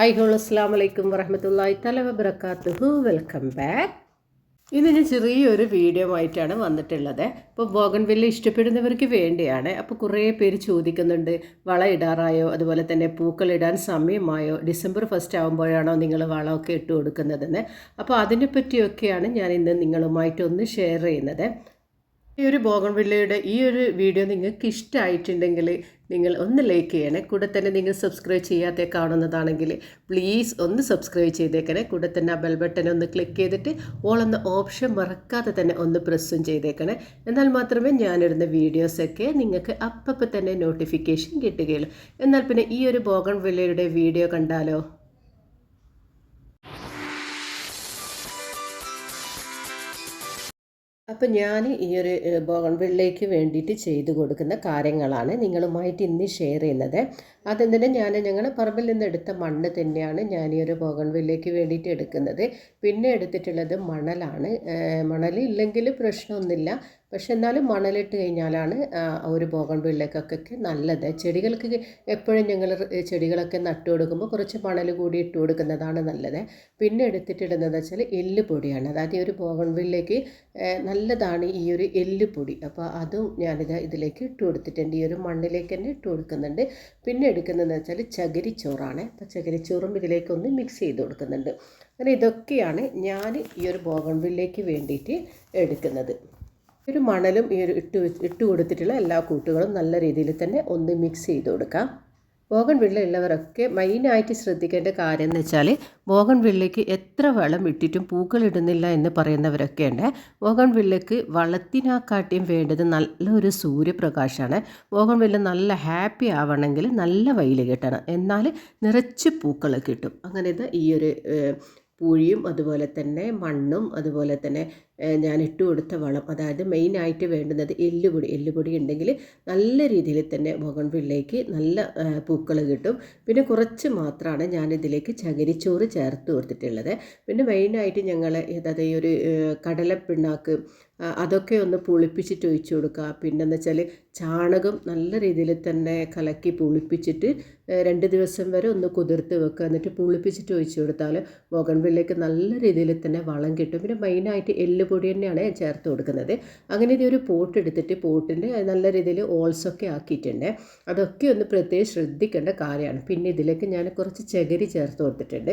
High whole അസ്സാം വലൈക്കും വറഹമത്തല്ലായി തല വബർക്കാത്തുഹു വെൽക്കം ബാക്ക്. ഇന്ന് ഞാൻ ചെറിയൊരു വീഡിയോ ആയിട്ടാണ് വന്നിട്ടുള്ളത്. ഇപ്പോൾ ബോഗൺവില്ല ഇഷ്ടപ്പെടുന്നവർക്ക് വേണ്ടിയാണ്. അപ്പോൾ കുറേ പേര് ചോദിക്കുന്നുണ്ട് വള ഇടാറായോ? അതുപോലെ തന്നെ പൂക്കൾ ഇടാൻ സമയമായോ? ഡിസംബർ ഫസ്റ്റ് ആകുമ്പോഴാണോ നിങ്ങൾ വളമൊക്കെ ഇട്ട് കൊടുക്കുന്നതെന്ന്. അപ്പോൾ അതിനെപ്പറ്റിയൊക്കെയാണ് ഞാൻ ഇന്ന് നിങ്ങളുമായിട്ടൊന്ന് ഷെയർ ചെയ്യുന്നത്. ഈ ഒരു ബോഗൺവില്ലയുടെ ഈ ഒരു വീഡിയോ നിങ്ങൾക്ക് ഇഷ്ടമായിട്ടുണ്ടെങ്കിൽ നിങ്ങൾ ഒന്ന് ലൈക്ക് ചെയ്യണേ. കൂടെ തന്നെ നിങ്ങൾ സബ്സ്ക്രൈബ് ചെയ്യാതെ കാണുന്നതാണെങ്കിൽ പ്ലീസ് ഒന്ന് സബ്സ്ക്രൈബ് ചെയ്തേക്കണേ. കൂടെ തന്നെ ആ ബെൽ ബട്ടൺ ഒന്ന് ക്ലിക്ക് ചെയ്തിട്ട് ഓൾ ഓപ്ഷൻ മറക്കാതെ തന്നെ ഒന്ന് പ്രസ്സും ചെയ്തേക്കണേ. എന്നാൽ മാത്രമേ ഞാനിടുന്ന വീഡിയോസൊക്കെ നിങ്ങൾക്ക് അപ്പം തന്നെ നോട്ടിഫിക്കേഷൻ കിട്ടുകയുള്ളൂ. എന്നാൽ പിന്നെ ഈ ഒരു ബോഗൺ വില്ലയുടെ വീഡിയോ കണ്ടാലോ? അപ്പം ഞാൻ ഈ ഒരു ബോൺവിള്ളിലേക്ക് വേണ്ടിയിട്ട് ചെയ്തു കൊടുക്കുന്ന കാര്യങ്ങളാണ് നിങ്ങളുമായിട്ട് ഇന്ന് ഷെയർ ചെയ്യുന്നത്. അതെന്തിനും ഞാൻ ഞങ്ങളുടെ പറമ്പിൽ നിന്ന് എടുത്ത മണ്ണ് തന്നെയാണ് ഞാൻ ഈ ഒരു ബോഗൺവില്ലേക്ക് വേണ്ടിയിട്ട് എടുക്കുന്നത്. പിന്നെ എടുത്തിട്ടുള്ളത് മണലാണ്. മണൽ ഇല്ലെങ്കിൽ പ്രശ്നമൊന്നുമില്ല. പക്ഷെ എന്നാലും മണലിട്ട് കഴിഞ്ഞാലാണ് ഒരു ബോഗൺ വില്ലക്കൊക്കെ നല്ലത്. ചെടികൾക്ക് എപ്പോഴും ഞങ്ങൾ ചെടികളൊക്കെ നട്ടു കൊടുക്കുമ്പോൾ കുറച്ച് മണൽ കൂടി ഇട്ട് കൊടുക്കുന്നതാണ് നല്ലത്. പിന്നെ എടുത്തിട്ടിടുന്നത് വെച്ചാൽ എല്ലുപൊടിയാണ്. അതായത് ഈ ഒരു ബോഗൺ നല്ലതാണ് ഈ ഒരു എല്ലുപൊടി. അപ്പോൾ അതും ഞാനിത് ഇതിലേക്ക് ഇട്ട് കൊടുത്തിട്ടുണ്ട്. ഈ ഒരു മണ്ണിലേക്ക് തന്നെ ഇട്ട് കൊടുക്കുന്നുണ്ട്. പിന്നെ എടുക്കുന്നതെന്ന് വെച്ചാൽ ചകിരിച്ചോറാണ്. അപ്പോൾ ചകിരിച്ചോറും ഇതിലേക്കൊന്ന് മിക്സ് ചെയ്ത് കൊടുക്കുന്നുണ്ട്. അങ്ങനെ ഇതൊക്കെയാണ് ഞാൻ ഈ ഒരു ബോഗൺ വില്ലേക്ക് വേണ്ടിയിട്ട് എടുക്കുന്നത്. ഒരു മണലും ഈ ഒരു ഇട്ട് ഇട്ട് കൊടുത്തിട്ടുള്ള എല്ലാ കൂട്ടുകളും നല്ല രീതിയിൽ തന്നെ ഒന്ന് മിക്സ് ചെയ്ത് കൊടുക്കാം. ബോഗൺ വിള്ള ഉള്ളവരൊക്കെ മെയിനായിട്ട് ശ്രദ്ധിക്കേണ്ട കാര്യം എന്ന് വെച്ചാൽ ബോഗൺ വിള്ളയ്ക്ക് എത്ര വളം ഇട്ടിട്ടും പൂക്കൾ ഇടുന്നില്ല എന്ന് പറയുന്നവരൊക്കെ ഉണ്ട്. ബോഗൺ വില്ലയ്ക്ക് വളത്തിനാക്കാട്ടിയും വേണ്ടത് നല്ലൊരു സൂര്യപ്രകാശമാണ്. ബോഗൺ വില്ല നല്ല ഹാപ്പി ആവണമെങ്കിൽ നല്ല വെയിൽ കിട്ടണം. എന്നാൽ നിറച്ച് പൂക്കൾ കിട്ടും. അങ്ങനെ ഈ ഒരു പൂഴിയും അതുപോലെ തന്നെ മണ്ണും അതുപോലെ തന്നെ ഞാൻ ഇട്ട് കൊടുത്ത വളം അതായത് മെയിനായിട്ട് വേണ്ടുന്നത് എല്ലുപൊടി. എല്ലുപൊടി ഉണ്ടെങ്കിൽ നല്ല രീതിയിൽ തന്നെ മുകൺവില്ലേക്ക് നല്ല പൂക്കൾ കിട്ടും. പിന്നെ കുറച്ച് മാത്രമാണ് ഞാൻ ഇതിലേക്ക് ചകിരിച്ചോറ് ചേർത്ത് കൊടുത്തിട്ടുള്ളത്. പിന്നെ മെയിനായിട്ട് ഞങ്ങൾ അതായത് ഈ ഒരു കടലപ്പിണ്ണാക്ക് അതൊക്കെ ഒന്ന് പുളിപ്പിച്ചിട്ട് ഒഴിച്ചു കൊടുക്കുക. പിന്നെന്ന് വെച്ചാൽ ചാണകം നല്ല രീതിയിൽ തന്നെ കലക്കി പുളിപ്പിച്ചിട്ട് രണ്ട് ദിവസം വരെ ഒന്ന് കുതിർത്ത് വെക്കുക. എന്നിട്ട് പുളിപ്പിച്ചിട്ട് ഒഴിച്ചു കൊടുത്താൽ മുകൺവില്ലേക്ക് നല്ല രീതിയിൽ തന്നെ വളം കിട്ടും. പിന്നെ മെയിനായിട്ട് എല്ല് പൊടി തന്നെയാണ് ചേർത്ത് കൊടുക്കുന്നത്. അങ്ങനെ ഇത് ഒരു പോട്ട് എടുത്തിട്ട് പോട്ടിന്റെ നല്ല രീതിയിൽ ഓൾസൊക്കെ ആക്കിയിട്ടുണ്ട്. അതൊക്കെ ഒന്ന് പ്രത്യേകം ശ്രദ്ധിക്കേണ്ട കാര്യമാണ്. പിന്നെ ഇതിലേക്ക് ഞാൻ കുറച്ച് ചകിരി ചേർത്ത് കൊടുത്തിട്ടുണ്ട്.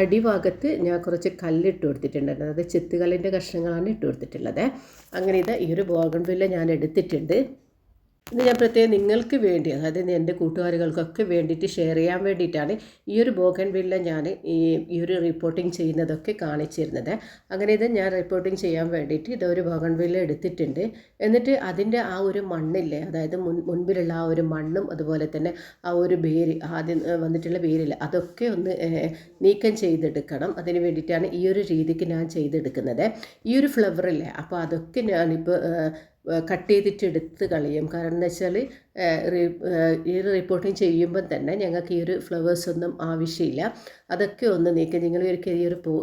അടിഭാഗത്ത് ഞാൻ കുറച്ച് കല്ലിട്ട് കൊടുത്തിട്ടുണ്ട് അതായത് ചെത്തുകല്ലിന്റെ കഷ്ണങ്ങളാണ് ഇട്ട് കൊടുത്തിട്ടുള്ളത്. അങ്ങനെ ഇത് ഈ ഒരു ബോഗൺവില്ല ഞാൻ എടുത്തിട്ടുണ്ട്. ഇന്ന് ഞാൻ പ്രത്യേകം നിങ്ങൾക്ക് വേണ്ടി അതായത് എന്റെ കൂട്ടുകാരികൾക്കൊക്കെ വേണ്ടിയിട്ട് ഷെയർ ചെയ്യാൻ വേണ്ടിയിട്ടാണ് ഈ ഒരു ബോഗൻ വില്ല ഞാൻ ഈ ഈ ഒരു റിപ്പോർട്ടിംഗ് ചെയ്യുന്നതൊക്കെ കാണിച്ചിരുന്നത്. അങ്ങനെ ഇത് ഞാൻ റിപ്പോർട്ടിംഗ് ചെയ്യാൻ വേണ്ടിയിട്ട് ഇതൊരു ബോഗൻ വില്ല എടുത്തിട്ടുണ്ട്. എന്നിട്ട് അതിന്റെ ആ ഒരു മണ്ണില്ലേ അതായത് മുൻ മുൻപിലുള്ള ആ ഒരു മണ്ണും അതുപോലെ തന്നെ ആ ഒരു വേര് ആദ്യം വന്നിട്ടുള്ള വേരില്ല അതൊക്കെ ഒന്ന് നീക്കം ചെയ്തെടുക്കണം. അതിന് വേണ്ടിയിട്ടാണ് ഈ ഒരു രീതിക്ക് ഞാൻ ചെയ്തെടുക്കുന്നത്. ഈ ഒരു ഫ്ലവറില്ലേ അപ്പോൾ അതൊക്കെ ഞാനിപ്പോൾ കട്ട് ചെയ്തിട്ട് എടുത്ത് കളയും. കാരണം എന്താ വെച്ചാൽ ഈ റിപ്പോർട്ടിങ് ചെയ്യുമ്പോൾ തന്നെ ഞങ്ങൾക്ക് ഈ ഒരു ഫ്ലവേഴ്സ് ഒന്നും ആവശ്യമില്ല. അതൊക്കെ ഒന്ന് നീക്കം നിങ്ങൾ ഈ ഒരു പൂ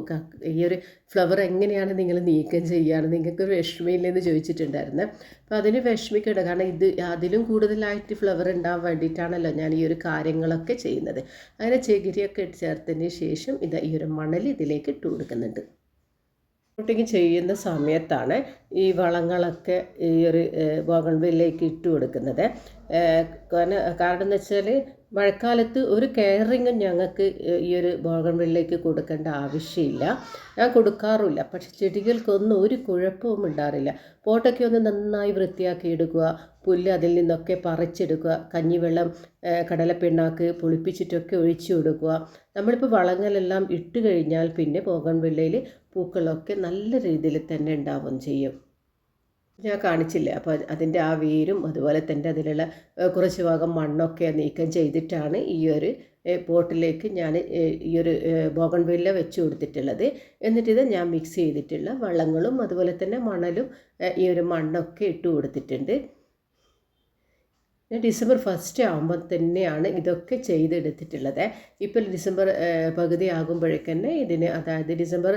ഈ ഒരു ഫ്ലവർ എങ്ങനെയാണ് നിങ്ങൾ നീക്കം ചെയ്യുകയാണ്? നിങ്ങൾക്ക് വിഷമയില്ലെന്ന് ചോദിച്ചിട്ടുണ്ടായിരുന്നു. അപ്പോൾ അതിന് വിഷമിക്കേണ്ട കാരണം ഇത് അതിലും കൂടുതലായിട്ട് ഫ്ലവർ ഉണ്ടാകാൻ വേണ്ടിയിട്ടാണല്ലോ ഞാൻ ഈ ഒരു കാര്യങ്ങളൊക്കെ ചെയ്യുന്നത്. അങ്ങനെ ചകിരിയൊക്കെ ചേർത്തതിന് ശേഷം ഇത് ഈ ഒരു മണൽ ഇതിലേക്ക് ഇട്ട് കൊടുക്കുന്നുണ്ട്. ഷൂട്ടിങ് ചെയ്യുന്ന സമയത്താണ് ഈ വളങ്ങളൊക്കെ ഈ ഒരു ബോഗൺവില്ലേക്ക് ഇട്ട് കൊടുക്കുന്നത് കാരണം കാരണം എന്ന് വെച്ചാൽ മഴക്കാലത്ത് ഒരു കെയറിങ്ങും ഞങ്ങൾക്ക് ഈ ഒരു ബോഗൺവെള്ളിലേക്ക് കൊടുക്കേണ്ട ആവശ്യമില്ല. ഞാൻ കൊടുക്കാറുമില്ല. പക്ഷെ ചെടികൾക്കൊന്നും ഒരു കുഴപ്പവും ഉണ്ടാറില്ല പോട്ടൊക്കെ ഒന്ന് നന്നായി വൃത്തിയാക്കി എടുക്കുക. പുല്ല് അതിൽ നിന്നൊക്കെ പറിച്ചെടുക്കുക. കഞ്ഞിവെള്ളം കടലപ്പിണ്ണാക്ക് പുളിപ്പിച്ചിട്ടൊക്കെ ഒഴിച്ചു കൊടുക്കുക. നമ്മളിപ്പോൾ വളങ്ങളെല്ലാം ഇട്ട് കഴിഞ്ഞാൽ പിന്നെ ബോഗൺവില്ലയിൽ പൂക്കളൊക്കെ നല്ല രീതിയിൽ തന്നെ ഉണ്ടാവുകയും ചെയ്യും. ഞാൻ കാണിച്ചില്ല? അപ്പോൾ അതിന്റെ ആ വേരും അതുപോലെ തന്നെ അതിലുള്ള കുറച്ച് ഭാഗം മണ്ണൊക്കെ നീക്കം ചെയ്തിട്ടാണ് ഈ ഒരു പോട്ടിലേക്ക് ഞാൻ ഈ ഒരു ബോഗൺവില്ല വെച്ച് കൊടുത്തിട്ടുള്ളത്. എന്നിട്ടിത് ഞാൻ മിക്സ് ചെയ്തിട്ടുള്ള വള്ളങ്ങളും അതുപോലെ തന്നെ മണലും ഈ ഒരു മണ്ണൊക്കെ ഇട്ട് കൊടുത്തിട്ടുണ്ട്. ഡിസംബർ ഫസ്റ്റ് ആകുമ്പോൾ തന്നെയാണ് ഇതൊക്കെ ചെയ്തെടുത്തിട്ടുള്ളത്. ഇപ്പോൾ ഡിസംബർ പകുതി ആകുമ്പോഴേക്ക് തന്നെ ഇതിന് അതായത് ഡിസംബർ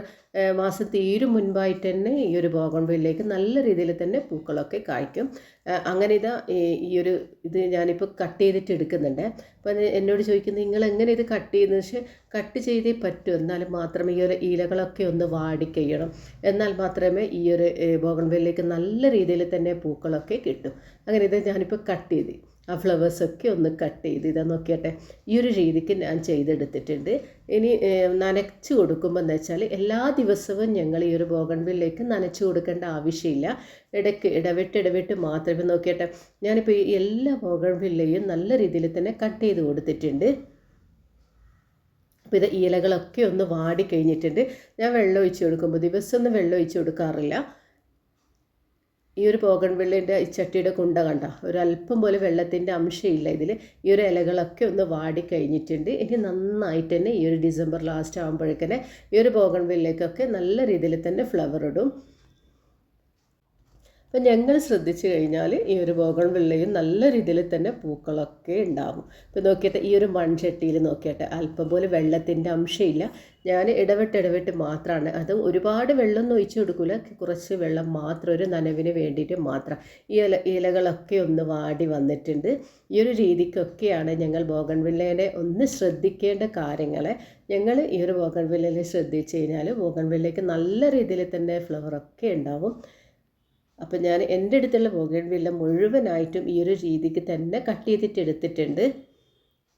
മാസം തീരും മുൻപായിട്ട് തന്നെ ഈ ഒരു ബോഗൺവില്ലേക്ക് നല്ല രീതിയിൽ തന്നെ പൂക്കളൊക്കെ കായ്ക്കും. അങ്ങനെ ഇതാ ഈ ഒരു ഇത് ഞാനിപ്പോൾ കട്ട് ചെയ്തിട്ട് എടുക്കുന്നുണ്ട്. അപ്പോൾ എന്നോട് ചോദിക്കുന്നത് നിങ്ങൾ എങ്ങനെ ഇത് കട്ട് ചെയ്യുന്നത് പക്ഷേ കട്ട് ചെയ്തേ പറ്റൂ. എന്നാൽ മാത്രമേ ഈ ഒരു ഇലകളൊക്കെ ഒന്ന് വാടിക്കഴിയണം എന്നാൽ മാത്രമേ ഈ ഒരു ബോഗൺവില്ലേക്ക് നല്ല രീതിയിൽ തന്നെ പൂക്കളൊക്കെ കിട്ടും. അങ്ങനെ ഇത് ഞാനിപ്പോൾ കട്ട് ചെയ്ത്. ആ ഫ്ലവേഴ്സൊക്കെ ഒന്ന് കട്ട് ചെയ്ത് ഇതാ നോക്കിയട്ടെ. ഈ ഒരു രീതിക്ക് ഞാൻ ചെയ്തെടുത്തിട്ടുണ്ട്. ഇനി നനച്ചു കൊടുക്കുമ്പോൾ എന്ന് വെച്ചാൽ എല്ലാ ദിവസവും ഞങ്ങൾ ഈ ഒരു ബോഗൺവില്ലേക്ക് നനച്ചു കൊടുക്കേണ്ട ആവശ്യമില്ല. ഇടയ്ക്ക് ഇടവിട്ട് ഇടവിട്ട് മാത്രമേ നോക്കിയട്ടെ. ഞാനിപ്പോൾ ഈ എല്ലാ ബോഗൺവില്ലയും നല്ല രീതിയിൽ തന്നെ കട്ട് ചെയ്ത് കൊടുത്തിട്ടുണ്ട്. അപ്പോൾ ഇത് ഇലകളൊക്കെ ഒന്ന് വാടി കഴിഞ്ഞിട്ടുണ്ട്. ഞാൻ വെള്ളം ഒഴിച്ച് കൊടുക്കുമ്പോൾ ദിവസമൊന്നും വെള്ളം ഒഴിച്ച് കൊടുക്കാറില്ല. ഈ ഒരു ഈ ചട്ടിയുടെ കുണ്ട കണ്ട അല്പം പോലെ വെള്ളത്തിന്റെ അംശമില്ല ഇതിൽ ഈ ഒരു ഇലകളൊക്കെ ഒന്ന് വാടി കഴിഞ്ഞിട്ടുണ്ട്. ഇനി നന്നായിട്ട് തന്നെ ഈ ഒരു ഡിസംബർ ലാസ്റ്റ് ആകുമ്പോഴേക്കന്നെ ഈ ഒരു പോകൺ വെള്ളിലേക്കൊക്കെ നല്ല രീതിയിൽ തന്നെ ഫ്ലവർ ഇടും. അപ്പം ഞങ്ങൾ ശ്രദ്ധിച്ചു കഴിഞ്ഞാൽ ഈ ഒരു ബോഗൺ വെള്ളയും നല്ല രീതിയിൽ തന്നെ പൂക്കളൊക്കെ ഉണ്ടാകും. ഇപ്പം നോക്കിയിട്ട് ഈ ഒരു മൺചട്ടിയിൽ നോക്കിയിട്ട് അല്പം പോലെ വെള്ളത്തിന്റെ അംശമില്ല. ഞാൻ ഇടവിട്ട് ഇടവിട്ട് മാത്രമാണ് അത് ഒരുപാട് വെള്ളമൊന്നും ഒഴിച്ചു കൊടുക്കില്ല കുറച്ച് വെള്ളം മാത്രം ഒരു നനവിന് വേണ്ടിയിട്ട് മാത്രം. ഈ ഇല ഇലകളൊക്കെ ഒന്ന് വാടി വന്നിട്ടുണ്ട്. ഈ ഒരു രീതിക്കൊക്കെയാണ് ഞങ്ങൾ ബോഗൺ വില്ലേനെ ഒന്ന് ശ്രദ്ധിക്കേണ്ട കാര്യങ്ങളെ. ഞങ്ങൾ ഈ ഒരു ബോഗൺ വില്ലയിൽ ശ്രദ്ധിച്ചു കഴിഞ്ഞാൽ ബോഗൺ വില്ലയ്ക്ക് നല്ല രീതിയിൽ തന്നെ ഫ്ലവറൊക്കെ ഉണ്ടാവും. അപ്പം ഞാൻ എന്റെ അടുത്തുള്ള ബോഗൺവില്ല മുഴുവനായിട്ടും ഈ ഒരു രീതിക്ക് തന്നെ കട്ട് ചെയ്തിട്ട് എടുത്തിട്ടുണ്ട്.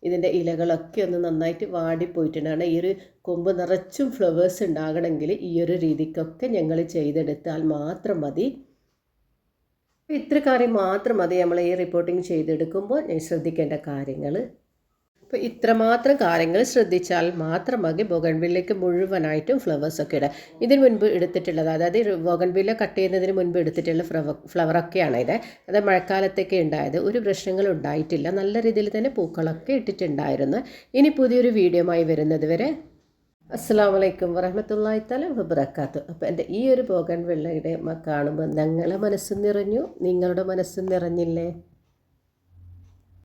ഇതിന്റെ ഇലകളൊക്കെ ഒന്ന് നന്നായിട്ട് വാടിപ്പോയിട്ടുണ്ടാണ് ഈ ഒരു കൊമ്പ് നിറച്ചും ഫ്ലവേഴ്സ് ഉണ്ടാകണമെങ്കിൽ ഈ ഒരു രീതിക്കൊക്കെ ഞങ്ങൾ ചെയ്തെടുത്താൽ മാത്രം മതി. ഇത്ര കാര്യം മാത്രം മതി. നമ്മൾ ഈ റിപ്പോർട്ടിംഗ് ചെയ്തെടുക്കുമ്പോൾ ഞാൻ ശ്രദ്ധിക്കേണ്ട കാര്യങ്ങൾ. അപ്പോൾ ഇത്രമാത്രം കാര്യങ്ങൾ ശ്രദ്ധിച്ചാൽ മാത്രമാകെ ബൊഗൺവില്ലയ്ക്ക് മുഴുവനായിട്ടും ഫ്ലവേഴ്സൊക്കെ ഇടാം. ഇതിന് മുൻപ് എടുത്തിട്ടുള്ളത് അതായത് ബൊഗൺവില്ല കട്ട് ചെയ്യുന്നതിന് മുൻപ് എടുത്തിട്ടുള്ള ഫ്ലവർ ഫ്ലവറൊക്കെയാണ് ഇത്. അത് മഴക്കാലത്തൊക്കെ ഉണ്ടായത് ഒരു പ്രശ്നങ്ങളും ഉണ്ടായിട്ടില്ല. നല്ല രീതിയിൽ തന്നെ പൂക്കളൊക്കെ ഇട്ടിട്ടുണ്ടായിരുന്നു. ഇനി പുതിയൊരു വീഡിയോയുമായി വരുന്നത് വരെ അസ്സാം വലൈക്കും വറഹമത്തല്ലാഹി തല വബർക്കാത്തു അപ്പോൾ എന്റെ ഈ ഒരു ബോഗൻ വെള്ളയുടെ കാണുമ്പോൾ ഞങ്ങളെ മനസ്സ് നിറഞ്ഞു. നിങ്ങളുടെ മനസ്സ് നിറഞ്ഞില്ലേ?